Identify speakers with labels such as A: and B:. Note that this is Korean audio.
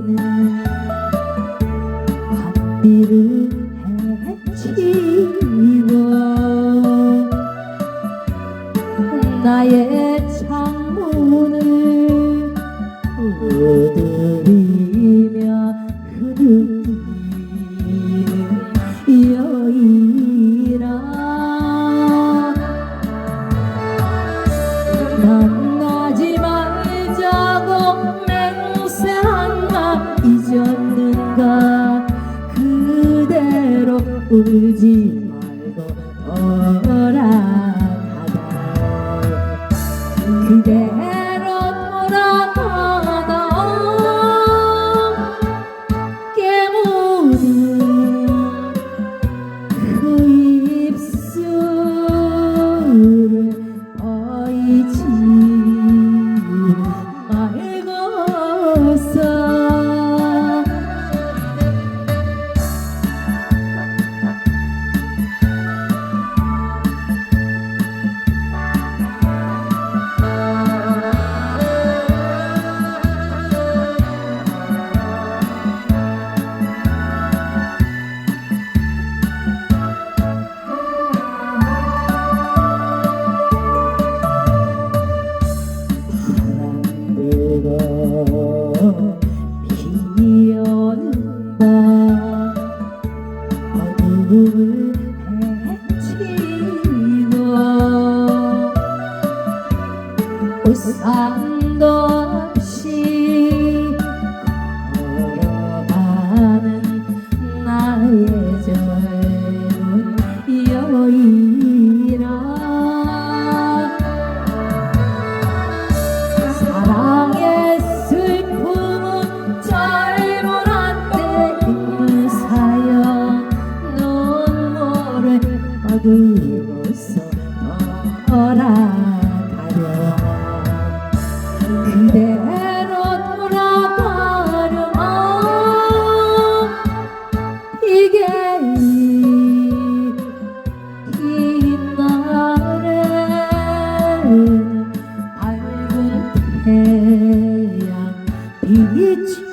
A: Marina. 울지 말고 돌아가다 그대 우산도 없이 걸어가는 나의 젊은 여인아. 사랑의 슬픔은 한때 있는 사연 눈물을 거두고 돌아가려 그대로 돌아가려면 이게 이, 이 날에 밝은 태양 빛이